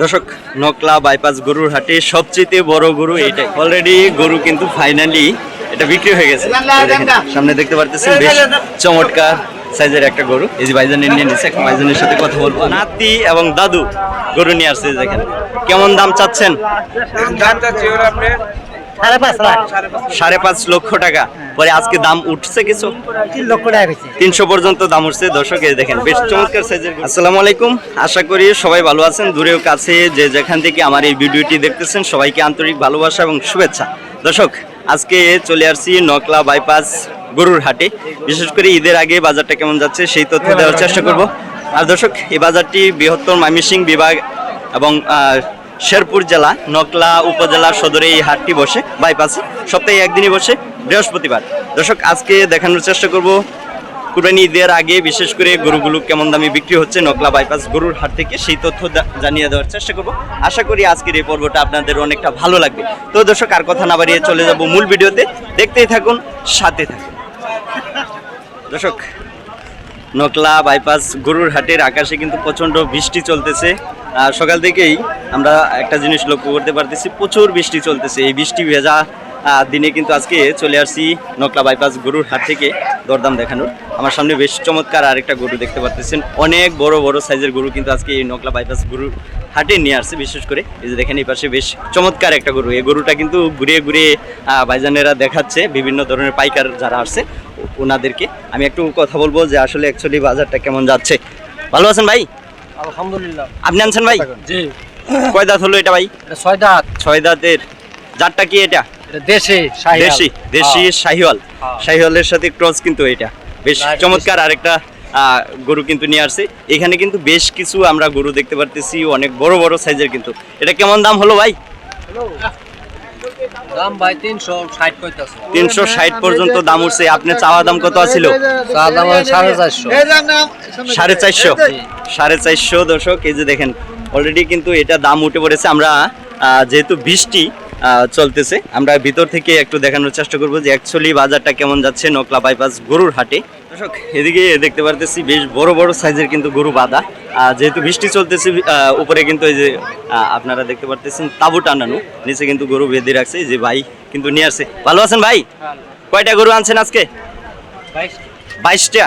দর্শক নকলা বাইপাস গরুর হাটে সবচেয়ে বড় গরু এটা অলরেডি গরু কিন্তু ফাইনালি এটা বিক্রি হয়ে গেছে। সামনে দেখতে পারতেছেন বেশ চমৎকার সাইজের একটা গরু। এই যে ভাইজান নিয়ে নিচ্ছে এখন ভাইজানের সাথে কথা বলব। নাতি এবং দাদু গরু নিয়ে আসছে যেখানে দেখেন। কেমন দাম চাচ্ছেন? দাম চাচ্ছি সাড়ে পাঁচ লক্ষ টাকা। পরে আজকে দাম উঠছে কিছু? তিন লক্ষ টাকা হয়েছে তিনশো পর্যন্ত দাম উঠছে। দর্শক এই দেখেন বেশ চমৎকার সাইজের আসসালামু আলাইকুম। আশা করি সবাই ভালো আছেন। দূরেও কাছে যে যেখান থেকে আমার এই ভিডিওটি দেখতেছেন সবাইকে আন্তরিক ভালোবাসা এবং শুভেচ্ছা। দর্শক আজকে চলে আসছি নকলা বাইপাস গরুর হাটে বিশেষ করে ঈদের আগে বাজারটা কেমন যাচ্ছে সেই তথ্য দেওয়ার চেষ্টা করব। আর দর্শক এই বাজারটি বৃহত্তর ময়মনসিং বিভাগ এবং শেরপুর জেলা, নকলা উপজেলা সদরে এই হাটটি বসে, বাইপাসে, সপ্তাহে একদিনই বসে, বৃহস্পতিবার। দর্শক, আজকে দেখানোর চেষ্টা করব কুরবানি ঈদের আগে বিশেষ করে গরুগুলো কেমন দামে বিক্রি হচ্ছে, নকলা বাইপাস গরুর হাট থেকে, সেই তথ্য জানিয়ে দেওয়ার চেষ্টা করব। আশা করি আজকের এই পর্বটা আপনাদের অনেকটা ভালো লাগবে। তো দর্শক, আর কথা না বাড়িয়ে চলে যাব মূল ভিডিওতে। দেখতেই থাকুন, সাথে থাকুন। দর্শক, নকলা বাইপাস গরুর হাটের আকাশে কিন্তু প্রচণ্ড বৃষ্টি চলতেছে। সকাল থেকেই আমরা একটা জিনিস লক্ষ্য করতে পারতেছি প্রচুর বৃষ্টি চলতেছে। এই বৃষ্টি ভেজা দিনে কিন্তু আজকে চলে আসছি নকলা বাইপাস গরুর হাট থেকে দরদাম দেখানোর। আমার সামনে বেশ চমৎকার আরেকটা গরু দেখতে পাচ্ছেন অনেক বড় বড় সাইজের গরু কিন্তু আজকে এই নকলা বাইপাস গরুর হাটে নিয়ে আসছে বিশেষ করে। এই যে দেখেন এই পাশে বেশ চমৎকার একটা গরু। এই গরুটা কিন্তু ঘুরিয়ে ঘুরিয়ে আহ, ভাইজানেরা দেখাচ্ছে বিভিন্ন ধরনের পাইকার যারা আসছে ওনাদেরকে। আমি একটু কথা বলব যে আসলে অ্যাকচুয়ালি বাজারটা কেমন যাচ্ছে। ভালো আছেন ভাই? আলহামদুলিল্লাহ। আপনি আনছেন ভাই? জি। কয় দাঁত হলো এটা ভাই? এটা ছয় দাঁত। ছয় দাঁতের। জাতটা কি এটা? এটা দেশি শাহিওয়াল। দেশি দেশি হ্যাঁ। শাহিওয়াল। হ্যাঁ। শাহিওয়ালের সাথে ক্রস কিন্তু এটা। বেশ চমৎকার আরেকটা আহ, গরু কিন্তু নিয়ে আসছে। এখানে কিন্তু বেশ কিছু আমরা গরু দেখতে পারতেছি অনেক বড় বড় সাইজের কিন্তু। এটা কেমন দাম হলো ভাই? দাম ভাই তিনশো ষাট কইতাছে। তিনশো ষাট পর্যন্ত দাম উঠছে। আপনি চাওয়া দাম কত ছিল চা দাম হয় সাড়ে চারশো। সাড়ে চারশো? সাড়ে চারশো দর্শক এই যে দেখেন অলরেডি কিন্তু এটা দাম উঠে পড়েছে। আমরা আহ, যেহেতু বৃষ্টি আহ, চলতেছে আমরা ভিতর থেকে একটু দেখানোর চেষ্টা করব যে অ্যাকচুয়ালি বাজারটা কেমন যাচ্ছে নকলা বাইপাস গরুর হাটে। দর্শক এদিকে দেখতে পারতেছি বেশ বড় বড় সাইজের কিন্তু গরু বাঁধা। যেহেতু বৃষ্টি চলতেছে উপরে কিন্তু এই যে আপনারা দেখতে পারতেছেন তাবু টানানো। নিচে কিন্তু গরু বেঁধে রাখছে যে ভাই কিন্তু নিয়ে আসছে। ভালো আছেন ভাই? কয়টা গরু আনছেন আজকে? বাইশটা।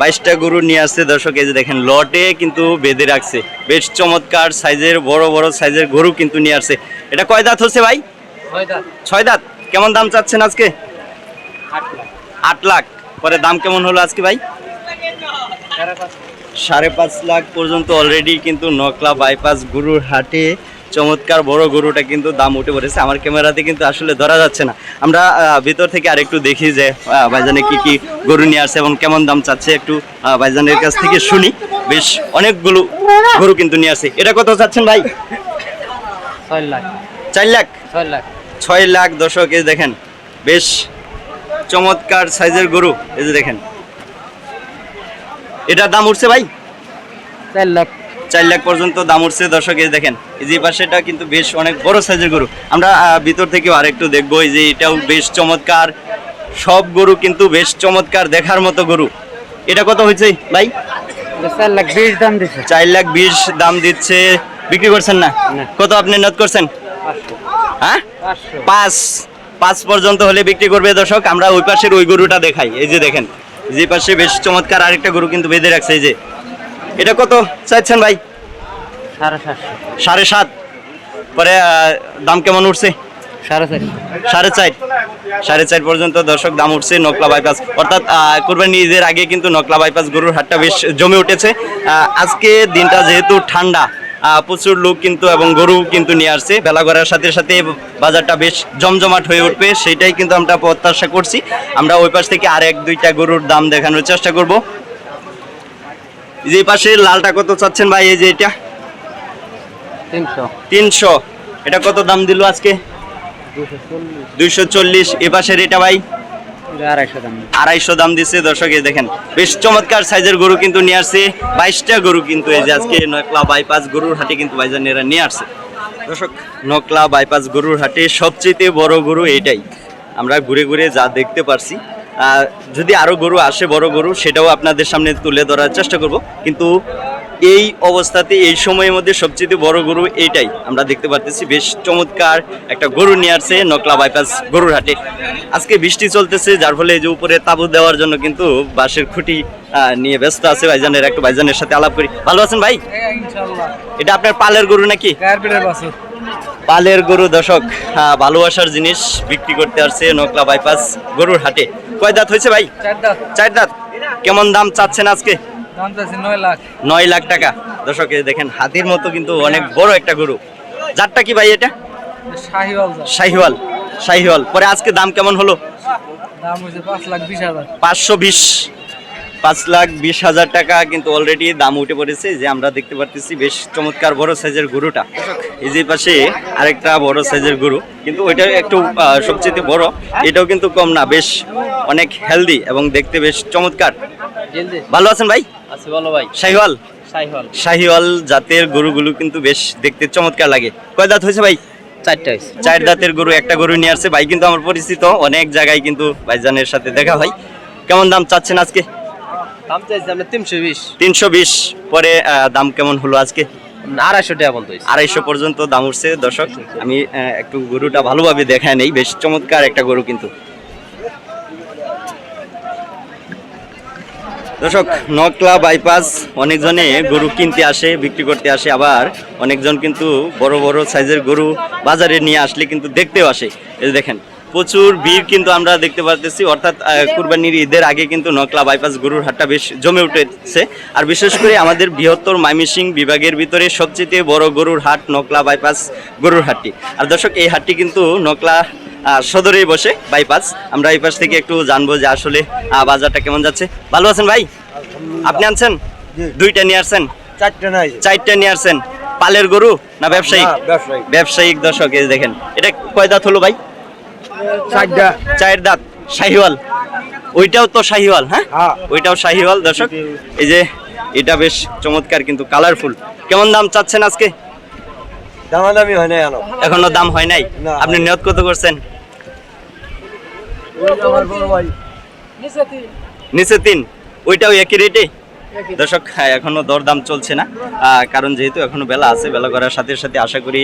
বাইশটা গরু নিয়ে আসছে দর্শক এই যে দেখেন লটে কিন্তু বেঁধে রাখছে। বেশ চমৎকার সাইজের বড় বড় সাইজের গরু কিন্তু নিয়ে আসছে। এটা কয় দাঁত হচ্ছে ভাই? ছয় দাঁত। কেমন দাম চাচ্ছেন আজকে? আট লাখ। পরে দাম কেমন হলো আজকে ভাই? সাড়ে পাঁচ লাখ পর্যন্ত অলরেডি কিন্তু নকলা বাইপাস গরুর হাটে। চমৎকার বড় গরুটা কিন্তু দাম উঠে পড়েছে। আমার ক্যামেরাতে কিন্তু আসলে ধরা যাচ্ছে না। আমরা ভিতর থেকে আরেকটু দেখি যে ভাইজানে কি কি গরু নিয়ে আসছে এবং কেমন দাম চাচ্ছে একটু ভাইজানের কাছ থেকে শুনি। বেশ অনেকগুলো গরু কিন্তু নিয়ে আসছে। এটা কত চাচ্ছেন ভাই? ছয় লাখ। চার লাখ? ছয় লাখ। ছয় লাখ দর্শক দেখেন। বেশ চমৎকার সাইজের গরু এই যে দেখেন। এটার দাম উঠছে ভাই? চার লাখ। চার লাখ পর্যন্ত দাম উঠছে দর্শক এই দেখেন। এই যে পাশেটা কিন্তু বেশ অনেক বড় সাইজের গরু। আমরা ভিতর থেকেও আরেকটু দেখব এই যে এটাও বেশ চমৎকার। সব গরু কিন্তু বেশ চমৎকার দেখার মতো গরু। এটা কত হয়েছে ভাই? চার লাখ বিশ দাম দিছে। চার লাখ বিশ দাম দিচ্ছে। বিক্রি করছেন না। কত আপনি নোট করছেন? হ্যাঁ? পাঁচশো। পাঁচ। পাঁচ পর্যন্ত হলে বিক্রি করবে দর্শক আমরা ওই পাশের ওই গরুটা দেখাই। এই যে দেখেন যে পাশে বেশ চমৎকার আরেকটা গরু কিন্তু বেঁধে রাখছে এই যে। এটা কত চাইছেন ভাই? সাড়ে সাত। পরে দাম কেমন উঠছে? সাড়ে চার। সাড়ে চার পর্যন্ত দর্শক দাম উঠছে নকলা বাইপাস অর্থাৎ কোরবানি ঈদের আগে কিন্তু নকলা বাইপাস গরুর হাটটা বেশ জমে উঠেছে। আজকে দিনটা যেহেতু ঠান্ডা প্রচুর লোক কিন্তু এবং গরু কিন্তু নিয়ে আসছে। বেলা করার সাথে সাথে বাজারটা বেশ জমজমাট হয়ে উঠবে সেটাই কিন্তু আমরা প্রত্যাশা করছি। আমরা ওই পাশ থেকে আর এক দুইটা গরুর দাম দেখানোর চেষ্টা করব। যে পাশে লালটা কত চাচ্ছেন ভাই এই যে এটা? তিনশো। তিনশো। এটা কত দাম দিল আজকে? দুইশো চল্লিশ। এ পাশের এটা ভাই? আড়াইশো দাম। দিচ্ছে। দর্শকে দেখেন, বেশ চমৎকার সাইজের গরু কিন্তু নিয়ে আসছে। বাইশটা গরু কিন্তু এই যে আজকে নকলা বাইপাস গরুর হাটে কিন্তু ভাইজানেরা নিয়ে আসছে। দর্শক, নকলা বাইপাস গরুর হাটে সবচেয়ে বড় গরু এইটাই। আমরা ঘুরে ঘুরে যা দেখতে পারছি। যদি আরও গরু আসে, বড় গরু, সেটাও আপনাদের সামনে তুলে ধরার চেষ্টা করব। কিন্তু এই অবস্থাতে এই সময়ের মধ্যে সবচেয়ে বড় গরু এইটাই আমরা দেখতে পারতেছি বেশ চমৎকার একটা গরু নিয়ে আসছে নকলা বাইপাস গরুর হাটে। আজকে বৃষ্টি চলতেছে যার ফলে এই যে উপরে তাবু দেওয়ার জন্য কিন্তু বাঁশের খুঁটি নিয়ে ব্যস্ত আছে ভাইজানের একটু ভাইজানের সাথে আলাপ করি। ভালো আছেন ভাই? ইনশাআল্লাহ এটা আপনার পালের গরু নাকি? পালের গরু দশক ভালোবাসার জিনিস বিক্রি করতে আসছে নকলা বাইপাস গরুর হাটে। কয় দাঁত হয়েছে ভাই? চার দাঁত। চার দাঁত। কেমন দাম চাচ্ছেন আজকে? নয় লাখ। টাকা। দর্শক দেখেন হাতির মতো কিন্তু অনেক বড় একটা গরু। যারটা কি ভাই এটা? শাহিওয়াল শাহিওয়াল শাহিওয়াল। পরে আজকে দাম কেমন হলো? পাঁচশো বিশ। পাঁচ লাখ বিশ হাজার টাকা কিন্তু অলরেডি দাম উঠে পড়েছে। যে আমরা দেখতে পারতেছি বেশ চমৎকার বড় সাইজের গরুটা। এই যে পাশে আরেকটা বড় সাইজের গরু। কিন্তু ওইটা একটু সবচেয়ে বড়। এটাও কিন্তু কম না বেশ অনেক হেলদি এবং দেখতে বেশ চমৎকার। ভালো আছেন ভাই? আছে বলো ভাই। শাহিওয়াল? সাইহল শাহিওয়াল জাতের গরুগুলো কিন্তু বেশ দেখতে চমৎকার লাগে। কয় দাঁত হয়েছে ভাই? চারটা হয়েছে। চার দাঁতের গরু একটা গরু নিয়ে আসছে। ভাই কিন্তু আমার পরিচিত অনেক জায়গায় কিন্তু ভাইজানের সাথে দেখা হয়। কেমন দাম চাচ্ছেন আজকে? দাম চাইছি আমরা তিনশো বিশ। তিনশো বিশ পরে দাম কেমন হলো আজকে? আড়াইশো টাকা বলতো আড়াইশো পর্যন্ত দাম উঠছে। দর্শক আমি একটু গরুটা ভালোভাবে দেখায় নেই। বেশ চমৎকার একটা গরু কিন্তু। দর্শক, নকলা বাইপাস অনেকজনে গরু কিনতে আসে, বিক্রি করতে আসে, আবার অনেকজন কিন্তু বড় বড় সাইজের গরু বাজারে নিয়ে আসলে কিন্তু দেখতেও আসে। এই দেখেন, প্রচুর ভিড় কিন্তু আমরা দেখতে পারতেছি। অর্থাৎ কুরবানির ঈদের আগে কিন্তু নকলা বাইপাস গরুর হাটটা বেশ জমে উঠেছে। আর বিশেষ করে আমাদের বৃহত্তর মাইমিসিং বিভাগের ভিতরে সবচেয়ে বড় গরুর হাট নকলা বাইপাস গরুর হাটটি। আর দর্শক, এই হাটটি কিন্তু নকলা সদরেই বসে বাইপাস আমরা এই পাশ থেকে একটু জানব যে আসলে বাজারটা কেমন যাচ্ছে। ভালো আছেন ভাই? আপনি আনছেন? দুইটা নিয়ে আসছেন? চারটা নিয়ে আসছেন? পালের গরু না ব্যবসায়িক ব্যবসায়ী। ব্যবসায়িক দর্শক এই দেখেন। এটা কয় দাঁত হলো ভাই? চায়ের দাঁত। শাহিওয়াল। ওইটাও তো শাহিওয়াল হ্যাঁ? হ্যাঁ। ওইটাও শাহিওয়াল দর্শক। এই যে এটা বেশ চমৎকার কিন্তু কালারফুল কেমন দাম চাচ্ছেন আজকে? দামাদামি হয় না জানো এখনও দাম হয় নাই? আপনি নিয়ত কত করছেন? নিচে তিন। ওইটাও একই রেটে দর্শক হ্যাঁ, এখনও দরদাম চলছে না। কারণ যেহেতু এখনও বেলা আছে বেলা করার সাথে সাথে আশা করি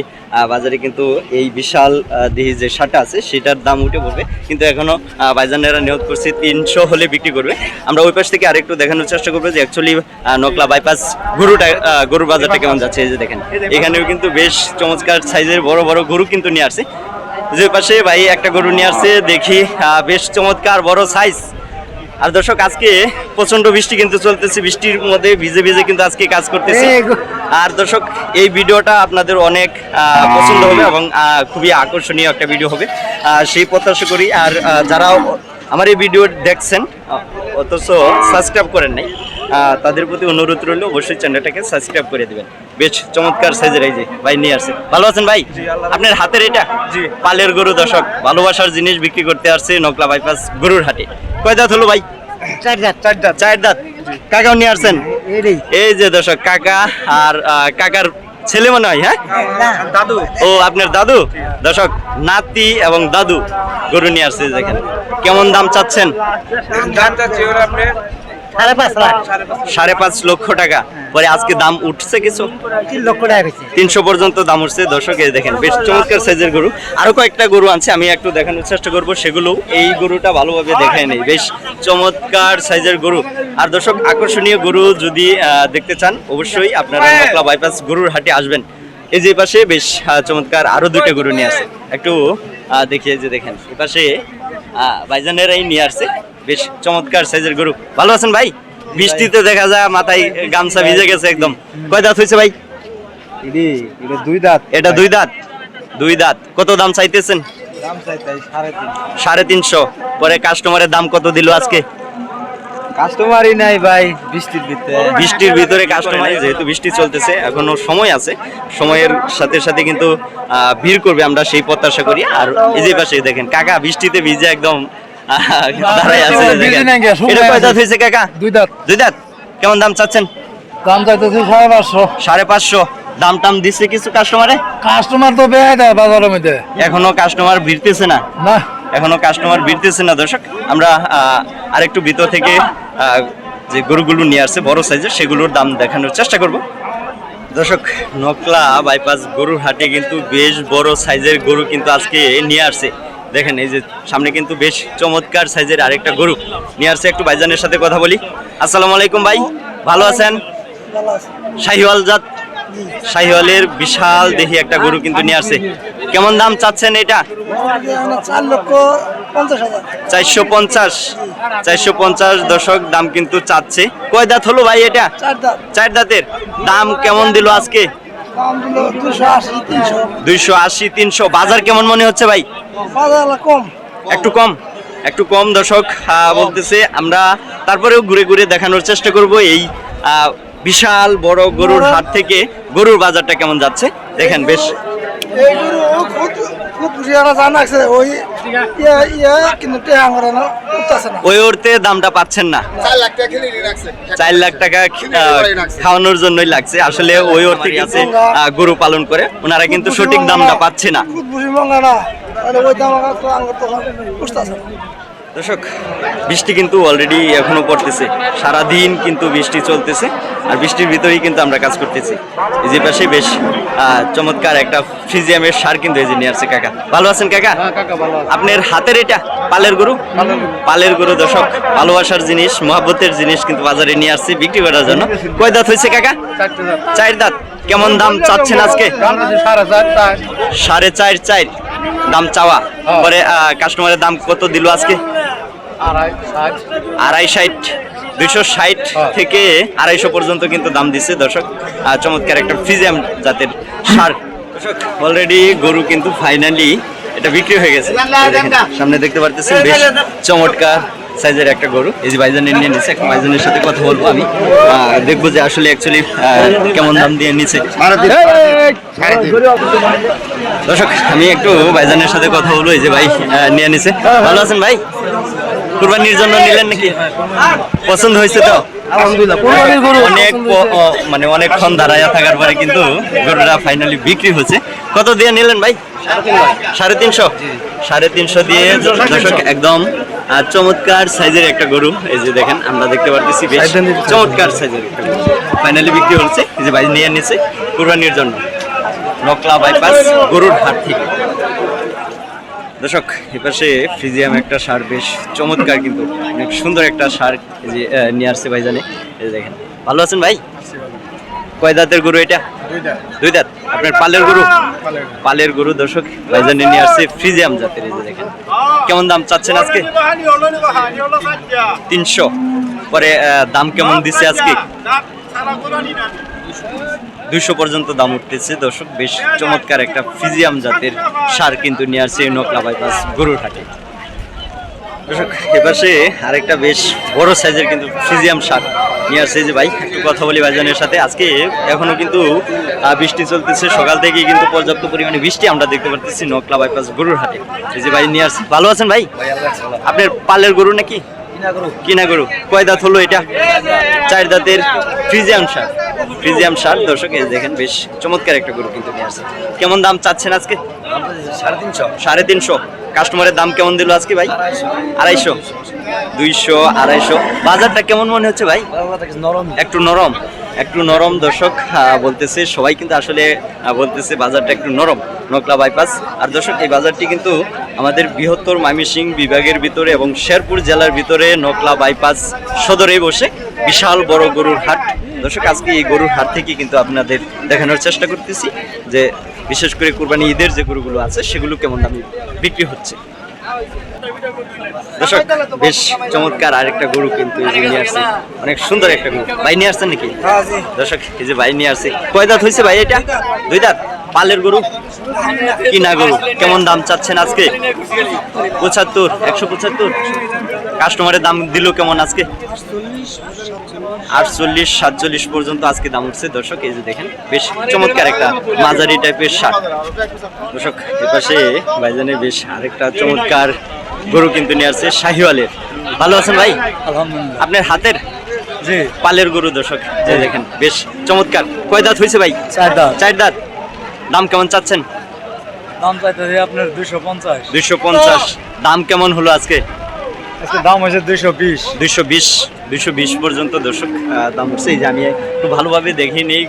বাজারে কিন্তু এই বিশাল দেহি যে শাটা আছে সেটার দাম উঠে পড়বে। কিন্তু এখনও বাইজানেরা নিয়োগ করছে তিনশো হলে বিক্রি করবে। আমরা ওই পাশ থেকে আরেকটু দেখানোর চেষ্টা করব যে অ্যাকচুয়ালি নকলা বাইপাস গরুটা গরুর বাজারটা কেমন যাচ্ছে এই যে দেখেন। এখানেও কিন্তু বেশ চমৎকার সাইজের বড় বড় গরু কিন্তু নিয়ে আসছে। যে পাশে ভাই একটা গরু নিয়ে আসছে দেখি বেশ চমৎকার বড় সাইজ আর দর্শক আজকে প্রচণ্ড বৃষ্টি কিন্তু চলতেছে বৃষ্টির মধ্যে ভিজে ভিজে কিন্তু আজকে কাজ করতেছি। আর দর্শক এই ভিডিওটা আপনাদের অনেক পছন্দ হবে এবং খুবই আকর্ষণীয় একটা ভিডিও হবে। সেই প্রত্যাশা করি। আর যারা আমার এই ভিডিও দেখছেন অথচ সাবস্ক্রাইব করেন নাই তাদের প্রতি অনুরোধ রইল অবশ্যই চ্যানেলটাকে সাবস্ক্রাইব করে দিবেন। বেশ চমৎকার সাইজের এই যে ভাই নিয়ে আসছে। ভালো আছেন ভাই? আপনার হাতের এটা? জি। পালের গরু দশক ভালোবাসার জিনিস বিক্রি করতে আসছে নকলা বাইপাস গরুর হাটে। কয় দাঁত হলো ভাই? চার দাঁত। চার দাঁত। চার দাঁত। কাকাও নিয়ে আসছেন? এই এই যে দর্শক কাকা আর আহ, কাকার ছেলে মনে হয় হ্যাঁ? দাদু। ও আপনার দাদু? দর্শক নাতি এবং দাদু গরু নিয়ে আসছে দেখেন কেমন দাম চাচ্ছেন? দাম চাচ্ছি ওরা আপনি সাড়ে পাঁচ লাখ। সাড়ে পাঁচ লক্ষ টাকা। পরে আজকে দাম উঠছে কিছু? তিন লক্ষ টাকা তিনশো পর্যন্ত দাম উঠছে। দর্শক এই দেখেন বেশ চমৎকার সাইজের গরু। আরও কয়েকটা গরু আছে আমি একটু দেখানোর চেষ্টা করব। সেগুলো এই গরুটা ভালোভাবে দেখায় নেই। বেশ চমৎকার সাইজের গরু। আর দর্শক আকর্ষণীয় গরু যদি আহ, দেখতে চান অবশ্যই আপনারা নকলা বাইপাস গরুর হাটে আসবেন। এই যে পাশে বেশ চমৎকার আরও দুটো গরু নিয়ে আসে। একটু আহ, দেখিয়ে যে দেখেন এই পাশে ভাইজানেরাই নিয়ে আসছে। বেশ চমৎকার সাইজের গরু। ভালো আছেন ভাই? বৃষ্টিতে দেখা যায় মাথায় গামছা ভিজে গেছে একদম। কয় দাঁত হয়েছে ভাই? দুই দাঁত। এটা দুই দাঁত? দুই দাঁত। কত দাম চাইতেছেন? সাড়ে তিনশো। পরে কাস্টমারের দাম কত দিল আজকে? কাস্টমারই নাই ভাই বৃষ্টির ভিতরে। বৃষ্টির ভিতরে কাস্টমার যেহেতু বৃষ্টি চলতেছে এখনও সময় আছে। সময়ের সাথে সাথে কিন্তু ভিড় করবে আমরা সেই প্রত্যাশা করি। আর এই যে পাশে দেখেন কাকা বৃষ্টিতে ভিজে একদম দাঁড়ায় আছে ভিজে দেখেন। নাই গে, সময় এটা কয় আছে। দাঁত হয়েছে কাকা? দুই দাঁত। দুই দাঁত? কেমন দাম চাচ্ছেন? দাম চাইতেছি সাড়ে পাঁচশো। সাড়ে পাঁচশো। দাম টাম কিছু কাস্টমারে কাস্টমার তো বেড়ে দেয় বাজারের মধ্যে। এখনও কাস্টমার ভিড়তেছে না? না। এখনও কাস্টমার ভিড়তেছে না দর্শক। আমরা আরেকটু ভিতর থেকে যে গরুগুলো নিয়ে আসছে বড় সাইজের সেগুলোর দাম দেখানোর চেষ্টা করব। দর্শক নকলা বাইপাস গরুর হাটে কিন্তু বেশ বড় সাইজের গরু কিন্তু আজকে নিয়ে আসছে। দেখেন এই যে সামনে কিন্তু বেশ চমৎকার সাইজের আরেকটা গরু নিয়ে আসছে। একটু ভাইজানের সাথে কথা বলি। আসসালামু আলাইকুম ভাই ভালো আছেন? শাহিওয়াল জাত শাহিওয়ালের বিশাল দেহি একটা গরু কিন্তু নিয়ে আসছে। কেমন দাম চাচ্ছেন এটা? চারশো পঞ্চাশ। চারশো পঞ্চাশ দশক দাম কিন্তু চাচ্ছে। কয় দাঁত হলো ভাই এটা? চার দাঁতের। দাম কেমন দিল আজকে? দুইশো আশি তিনশো। বাজার কেমন মনে হচ্ছে ভাই? কম। একটু কম? একটু কম দর্শক বলতেছে আমরা তারপরেও ঘুরে ঘুরে দেখানোর চেষ্টা করব এই বিশাল বড় গরুর হাট থেকে গরুর বাজারটা কেমন যাচ্ছে? দেখেন বেশ। ওই ইয়ে ইয়ে কিন্তু টেহা করে না উঠতেছে না। ওই ওরতে দামটা পাচ্ছেন না। চার লাখ টাকা খাওয়ানোর জন্যই লাগছে। আসলে ওই ওর থেকে আছে গরু পালন করে ওনারা কিন্তু সঠিক দামটা পাচ্ছে না। দর্শক বৃষ্টি কিন্তু অলরেডি এখনও পড়তেছে। সারাদিন কিন্তু বৃষ্টি চলতেছে আর বৃষ্টির ভিতরেই কিন্তু আমরা কাজ করতেছি। এই যে পাশে বেশ চমৎকার একটা ফিজিয়ামের সার কিন্তু এই যে নিয়ে আসছে কাকা। ভালো আছেন কাকা? আছে। আপনার হাতের এটা পালের গরু? পালের গরু। দর্শক ভালোবাসার জিনিস মহাব্বতের জিনিস কিন্তু বাজারে নিয়ে আসছে বিক্রি করার জন্য। কয় দাঁত হয়েছে কাকা? চার দাঁত। কেমন দাম চাচ্ছেন আজকে? সাড়ে চার চার। দাম চাওয়া। পরে কাস্টমারের দাম কত দিল আজকে? আড়াই ষাট। দুইশো ষাট। থেকে আড়াইশো পর্যন্ত কিন্তু দাম দিচ্ছে দর্শক। আর চমৎকার একটা ফিজিয়াম জাতের সার। দর্শক অলরেডি গরু কিন্তু ফাইনালি এটা বিক্রি হয়ে গেছে। সামনে দেখতে পারতেছি বেশ চমৎকার। সাইজের একটা গরু। এই যে ভাইজানের নিয়ে নিচ্ছে এখন ভাইজানের সাথে কথা বলব আমি। দেখব যে আসলে অ্যাকচুয়ালি কেমন দাম দিয়ে নিচ্ছে দর্শক আমি একটু ভাইজানের সাথে কথা বলব এই যে ভাই নিয়ে নিছে। ভালো আছেন ভাই? কুরবানির জন্য নিলেন নাকি? পছন্দ হয়েছে তো? অনেক মানে অনেকক্ষণ দাঁড়াইয়া থাকার পরে কিন্তু গরুটা ফাইনালি বিক্রি হচ্ছে কত দিয়ে নিলেন ভাই? সাড়ে তিনশো। সাড়ে তিনশো দিয়ে দর্শক একদম আহ, চমৎকার সাইজের একটা গরু এই যে দেখেন আমরা দেখতে পারতেছি বেশ চমৎকার সাইজের একটা গরু। ফাইনালি বিক্রি হচ্ছে এই যে ভাই নিয়ে নিচ্ছে কুরবানির জন্য। নকলা বাইপাস গরুর হাট থেকে। দর্শক এপাশে ফ্রিজিয়াম একটা সার বেশ চমৎকার কিন্তু অনেক সুন্দর একটা সার যে নিয়ে আসছে ভাইজানে। এই দেখেন ভালো আছেন ভাই? কয় দাঁতের গরু এটা? দুই দাঁত। আপনার পালের গরু? পালের গরু। দর্শক ভাইজানে নিয়ে আসছে ফ্রিজিয়াম জাতের এই যে দেখেন। কেমন দাম চাচ্ছেন আজকে? তিনশো। পরে দাম কেমন দিচ্ছে আজকে? দুইশো পর্যন্ত দাম উঠতেছে দর্শক বেশ চমৎকার একটা ফিজিয়াম জাতের সার কিন্তু নিয়ে আসছে নকলা বাইপাস গরুর হাটে দর্শক এপাশে আরেকটা বেশ বড় সাইজের কিন্তু ফিজিয়াম সার নিয়ে আসছে যে ভাই একটু কথা বলি ভাইজানের সাথে। আজকে এখনও কিন্তু বৃষ্টি চলতেছে। সকাল থেকেই কিন্তু পর্যাপ্ত পরিমাণে বৃষ্টি আমরা দেখতে পাচ্ছি নকলা বাইপাস গরুর হাটে। এই যে ভাই নিয়ে আসছি। ভালো আছেন ভাই? আপনার পালের গরু নাকি? কিনা গরু। কয় দাঁত হলো এটা? চার দাঁতের ফ্রিজিয়াম সার। ফ্রিজিয়াম সার দর্শক এই দেখেন বেশ চমৎকার একটা গরু কিন্তু নিয়ে আসছে। কেমন দাম চাচ্ছেন আজকে? সাড়ে তিনশো। সাড়ে তিনশো। কাস্টমারের দাম কেমন দিল আজকে ভাই? আড়াইশো। দুইশো আড়াইশো। বাজারটা কেমন মনে হচ্ছে ভাই? নরম। একটু নরম। একটু নরম দর্শক বলতেছে সবাই কিন্তু আসলে বলতেছে বাজারটা একটু নরম। নকলা বাইপাস আর দর্শক এই বাজারটি কিন্তু আমাদের বৃহত্তর ময়মনসিং বিভাগের ভিতরে এবং শেরপুর জেলার ভিতরে নকলা বাইপাস সদরে বসে। বিশাল বড় গরুর হাট। দর্শক আজকে এই গরুর হাট থেকে কিন্তু আপনাদের দেখানোর চেষ্টা করতেছি যে বিশেষ করে কুরবানি ঈদের যে গরুগুলো আছে সেগুলো কেমন দামে বিক্রি হচ্ছে। দর্শক বেশ চমৎকার আরেকটা গরু কিন্তু এই যে নিয়ে আসছে। অনেক সুন্দর একটা গরু। ভাই নিয়ে আসছেন নাকি? দর্শক এই যে ভাই নিয়ে আসছে। কয় দাঁত হয়েছে ভাই এটা? দুই দাঁত? পালের গরু? কিনা গরু। কেমন দাম চাচ্ছেন আজকে? পঁচাত্তর একশো পঁচাত্তর। কাস্টমারের দাম দিল কেমন আজকে? আটচল্লিশ সাতচল্লিশ পর্যন্ত আজকে দাম উঠছে। দর্শক এই যে দেখেন বেশ চমৎকার একটা মাঝারি টাইপের শার্ট দর্শক এপাশে ভাইজানের বেশ আরেকটা চমৎকার গরু কিন্তু নিয়ে আসছে শাহিওয়ালের। ভালো আছেন ভাই? আলহামদুলিল্লাহ। আপনার হাতের জি। পালের গরু দর্শক যে দেখেন বেশ চমৎকার। কয় দাঁত হয়েছে ভাই? চার দাঁত। চার দাঁত। দাম কেমন চাচ্ছেন? দাম চাইতেছে আপনার দুইশো পঞ্চাশ। দুইশো পঞ্চাশ। দাম কেমন হলো আজকে? আজকে দাম হয়েছে দুইশো বিশ। দুইশো বিশ দুশো বিশ পর্যন্ত দর্শক দাম এই যে আমি একটু ভালোভাবে দেখে নেই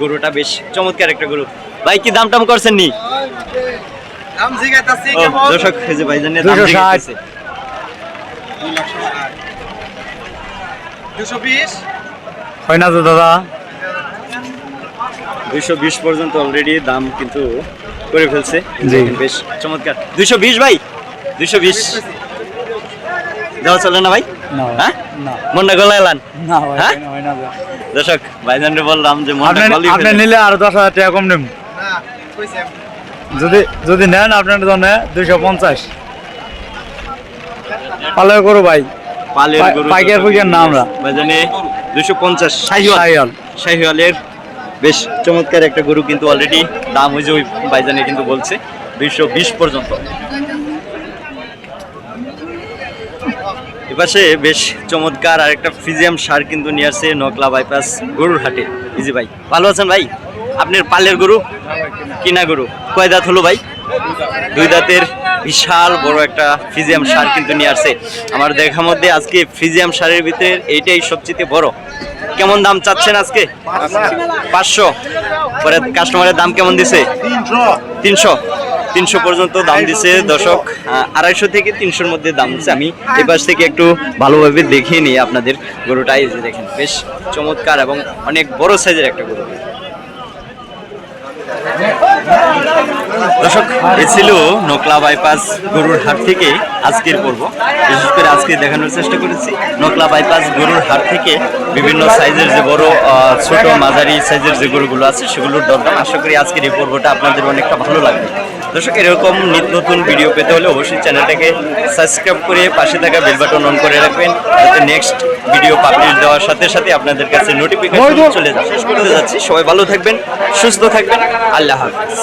গরুটা বেশ চমৎকার একটা গরু। ভাই কি দাম টাম করছেন নি? দর্শক এই যে ভাইজানের দাম 260 জিজ্ঞাসা হয় না তো দাদা? দুইশো বিশ পর্যন্ত অলরেডি দাম কিন্তু করে ফেলছে। জি। বেশ চমৎকার। দুইশো বিশ ভাই? দুইশো বিশ। দেওয়া চলে না ভাই? না হ্যাঁ? মনটা গলাইলান না ভাই, হ্যাঁ? দর্শক ভাইজানরে বললাম যে মনটা গলিয়ে আপনি নিলে আরও দশ হাজার টাকা কম নেব। যদি যদি নেন আপনার জন্য দুইশো পঞ্চাশ। পালে করো ভাই। পালের গরু পাইকার ফুইকার না আমরা। ভাইজানে দুশো পঞ্চাশ। শাহিওয়াল। শাহিওয়ালের বেশ চমৎকার একটা গরু কিন্তু অলরেডি দাম হয়েছে ওই বাইজানে কিন্তু বলছে, দুইশো বিশ পর্যন্ত। এপাশে বেশ চমৎকার আর একটা ফিজিয়াম সার কিন্তু নিয়ে আসছে নকলা বাইপাস গরুর হাটে। ইজি ভাই, ভালো আছেন ভাই? আপনার পালের গরু? কিনা গরু? কয় দাঁত হলো ভাই? দুই দাঁতের বিশাল বড় একটা ফিজিয়াম সার কিন্তু নিয়ে আসছে। আমার দেখার মধ্যে আজকে ফিজিয়াম সারের ভিতরে এইটাই সবচেয়ে বড়। কেমন দাম চাচ্ছেন আজকে? পাঁচশো। পরে কাস্টমারের দাম কেমন দিছে? তিনশো। তিনশো পর্যন্ত দাম দিছে দর্শক আড়াইশো থেকে তিনশোর মধ্যে দাম দিচ্ছে আমি এই পাশ থেকে একটু ভালোভাবে দেখিয়ে নিই আপনাদের গরুটা। এই যে দেখেন, বেশ চমৎকার এবং অনেক বড় সাইজের একটা গরু। দর্শক, এ ছিল নকলা বাইপাস গরুর হাট থেকে আজকের পর্ব। বিশেষ করে আজকে দেখানোর চেষ্টা করেছি, নকলা বাইপাস গরুর হাট থেকে বিভিন্ন সাইজের যে বড় ছোট মাঝারি সাইজের যে গরুগুলো আছে, সেগুলোর দরদাম। আশা করি আজকের এই পর্বটা আপনাদের অনেকটা ভালো লাগবে। দর্শক এরকম নিত্য নতুন ভিডিও পেতে হলে অবশ্যই চ্যানেলটাকে সাবস্ক্রাইব করে পাশে থাকা বেল বাটন অন করে রাখবেন। যাতে নেক্সট ভিডিও পাবলিশ দেওয়ার সাথে সাথে আপনাদের কাছে নোটিফিকেশন চলে যায় শেষ করতে যাচ্ছি। সবাই ভালো থাকবেন সুস্থ থাকবেন। আল্লাহ হাফিজ।